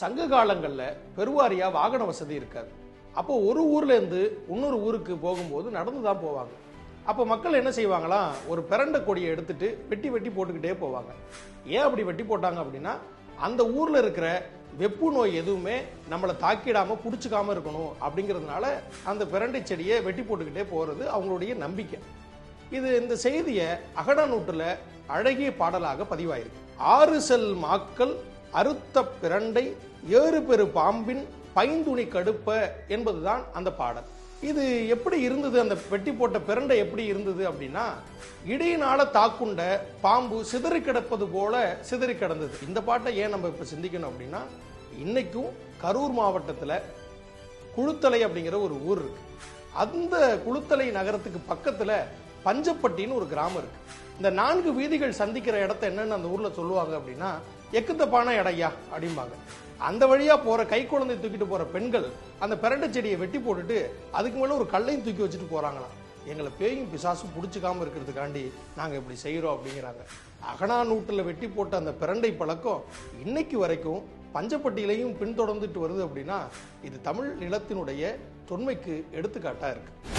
சங்க காலங்களில் பெருவாரியாக வாகன வசதி இருக்காது. அப்போ ஒரு ஊர்லேருந்து இன்னொரு ஊருக்கு போகும்போது நடந்து தான் போவாங்க. அப்போ மக்கள் என்ன செய்வாங்களாம் ஒரு பிறண்ட கொடியை எடுத்துட்டு வெட்டி வெட்டி போட்டுக்கிட்டே போவாங்க. ஏன் அப்படி வெட்டி போட்டாங்க அப்படின்னா அந்த ஊரில் இருக்கிற வெப்பு நோய் எதுவுமே நம்மளை தாக்கிடாம பிடிச்சிக்காமல் இருக்கணும் அப்படிங்கிறதுனால அந்த பிரண்டை செடியை வெட்டி போட்டுக்கிட்டே போகிறது அவங்களுடைய நம்பிக்கை. இது இந்த செய்தியை அகடானூட்டுல அழகிய பாடலாக பதிவாயிருக்கு. ஆறு செல் மாக்கள் அறுத்த பிரண்டை ஏறு பெரு பாம்பின் பைந்துணி கடுப்ப என்பதுதான் அந்த பாடல். இது எப்படி இருந்தது? அந்த வெட்டி போட்ட பிரண்டை எப்படி இருந்தது அப்படின்னா இடையினால தாக்குண்ட பாம்பு சிதறி கிடப்பது போல சிதறி கிடந்தது. இந்த பாட்டை ஏன் நம்ம இப்ப சிந்திக்கணும் அப்படின்னா இன்னைக்கும் கரூர் மாவட்டத்தில் குளுத்தலை அப்படிங்கிற ஒரு ஊர் இருக்கு. அந்த குளுத்தலை நகரத்துக்கு பக்கத்துல பஞ்சப்பட்டின்னு ஒரு கிராமம் இருக்கு. இந்த நான்கு வீதிகள் சந்திக்கிற இடத்த என்னன்னு அந்த ஊர்ல சொல்லுவாங்க அப்படின்னா எக்குத்தப்பான இடையா அப்படிம்பாங்க. அந்த வழியா போற கை குழந்தை தூக்கிட்டு போற பெண்கள் அந்த பிரண்டை செடியை வெட்டி போட்டுட்டு அதுக்கு மேல ஒரு கல்லையும் தூக்கி வச்சுட்டு போறாங்களாம். எங்களை பேயும் பிசாசும் பிடிச்சிக்காம இருக்கிறதுக்காண்டி நாங்க இப்படி செய்யறோம் அப்படிங்கிறாங்க. அகனா நூட்டில் வெட்டி போட்ட அந்த பிரண்டை பழக்கம் இன்னைக்கு வரைக்கும் பஞ்சப்பட்டியிலையும் பின்தொடர்ந்துட்டு வருது அப்படின்னா இது தமிழ் நிலத்தினுடைய தொன்மைக்கு எடுத்துக்காட்டா இருக்கு.